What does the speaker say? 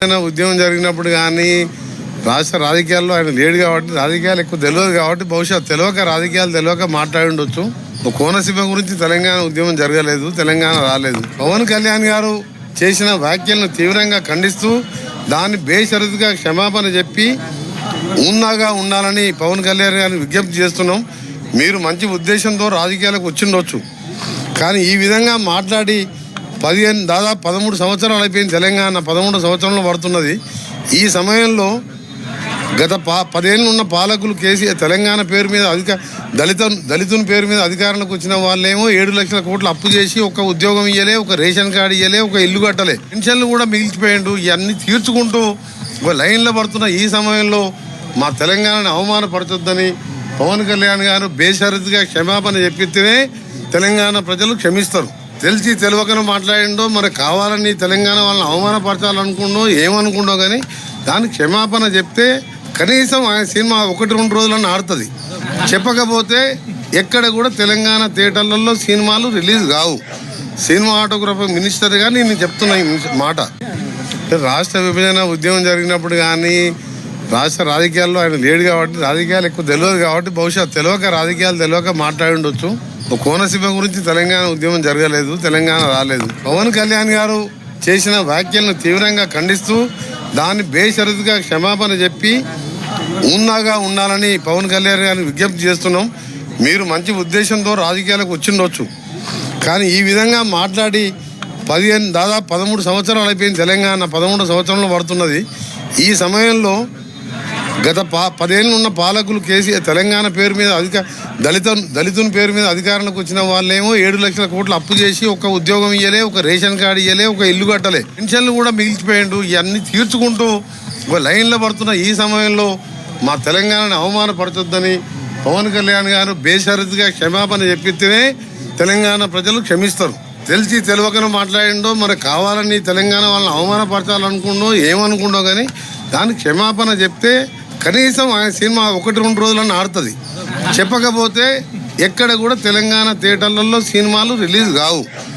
తెలంగాణ ఉద్యమం జరిగినప్పుడు కానీ రాష్ట్ర రాజకీయాల్లో ఆయన లేడు కాబట్టి రాజకీయాలు ఎక్కువ తెలియదు కాబట్టి బహుశా తెలియక రాజకీయాలు తెలియక మాట్లాడి ఉండొచ్చు ఒక కోనసీమ గురించి తెలంగాణ ఉద్యమం జరగలేదు తెలంగాణ రాలేదు. పవన్ కళ్యాణ్ గారు చేసిన వ్యాఖ్యలను తీవ్రంగా ఖండిస్తూ దాన్ని బేషరతుగా క్షమాపణ చెప్పి ఉన్నాగా ఉండాలని పవన్ కళ్యాణ్ గారిని విజ్ఞప్తి చేస్తున్నాం. మీరు మంచి ఉద్దేశంతో రాజకీయాలకు వచ్చిండొచ్చు. కానీ ఈ విధంగా మాట్లాడి పదిహేను దాదాపు పదమూడు సంవత్సరాలు అయిపోయింది తెలంగాణ పదమూడు సంవత్సరంలో పడుతున్నది. ఈ సమయంలో గత పా పదేళ్ళు ఉన్న పాలకులు కేసీఆర్ తెలంగాణ పేరు మీద అధిక దళిత దళితుని పేరు మీద అధికారంలోకి వచ్చిన వాళ్ళేమో ఏడు లక్షల కోట్లు అప్పు చేసి ఒక ఉద్యోగం ఇయ్యలే ఒక రేషన్ కార్డు ఇయ్యలే ఒక ఇల్లు కట్టలే. పెన్షన్లు కూడా మిగిలిచిపోయాడు ఇవన్నీ తీర్చుకుంటూ ఒక లైన్లో పడుతున్న ఈ సమయంలో మా తెలంగాణని అవమానపరచొద్దని పవన్ కళ్యాణ్ గారు బేషరతుగా క్షమాపణ చెప్పితేనే తెలంగాణ ప్రజలు క్షమిస్తారు. తెలిసి తెలియకనే మాట్లాడిండో మరి కావాలని తెలంగాణ వాళ్ళని అవమానపరచాలనుకుండో ఏమనుకుండో కానీ దానికి క్షమాపణ చెప్తే కనీసం ఆయన సినిమా ఒకటి రెండు రోజులన్నా ఆడుతుంది. చెప్పకపోతే ఎక్కడ కూడా తెలంగాణ థియేటర్లలో సినిమాలు రిలీజ్ కావు. సినిమా ఆటోగ్రాఫర్ మినిస్టర్గా నేను చెప్తున్నా ఈ మాట. రాష్ట్ర విభజన ఉద్యమం జరిగినప్పుడు కానీ రాష్ట్ర రాజకీయాల్లో ఆయన లేడు కాబట్టి రాజకీయాలు ఎక్కువ తెలియదు కాబట్టి బహుశా తెలియక రాజకీయాలు తెలియక మాట్లాడి ఉండొచ్చు. కోనసీమ గురించి తెలంగాణ ఉద్యమం జరగలేదు తెలంగాణ రాలేదు. పవన్ కళ్యాణ్ గారు చేసిన వ్యాఖ్యలను తీవ్రంగా ఖండిస్తూ దాన్ని బేషరతుగా క్షమాపణ చెప్పి ఉన్నాగా ఉండాలని పవన్ కళ్యాణ్ గారిని విజ్ఞప్తి చేస్తున్నాం. మీరు మంచి ఉద్దేశంతో రాజకీయాలకు వచ్చిండొచ్చు. కానీ ఈ విధంగా మాట్లాడి పదిహేను దాదాపు పదమూడు సంవత్సరాలు అయిపోయింది తెలంగాణ పదమూడు సంవత్సరంలో పడుతున్నది. ఈ సమయంలో గత పా పదేళ్ళు ఉన్న పాలకులు కేసీఆర్ తెలంగాణ పేరు మీద అధిక దళిత దళితుని పేరు మీద అధికారంలోకి వచ్చిన వాళ్ళేమో ఏడు లక్షల కోట్లు అప్పు చేసి ఒక ఉద్యోగం ఇయ్యలే ఒక రేషన్ కార్డు ఇయ్యలే ఒక ఇల్లు కట్టలే. పెన్షన్లు కూడా మిగిలిచిపోయాడు ఇవన్నీ తీర్చుకుంటూ ఒక లైన్లో పడుతున్న ఈ సమయంలో మా తెలంగాణని అవమానపడుతుందని పవన్ కళ్యాణ్ గారు బేషరతుగా క్షమాపణ చెప్పితేనే తెలంగాణ ప్రజలు క్షమిస్తారు. తెలిసి తెలియకనే మాట్లాడిండో మరి కావాలని తెలంగాణ వాళ్ళని అవమానపరచాలనుకుండో ఏమనుకుండో కానీ దానికి క్షమాపణ చెప్తే కనీసం ఆయన సినిమా ఒకటి రెండు రోజులన్నా ఆడుతుంది. చెప్పకపోతే ఎక్కడ కూడా తెలంగాణ థియేటర్లలో సినిమాలు రిలీజ్ కావు.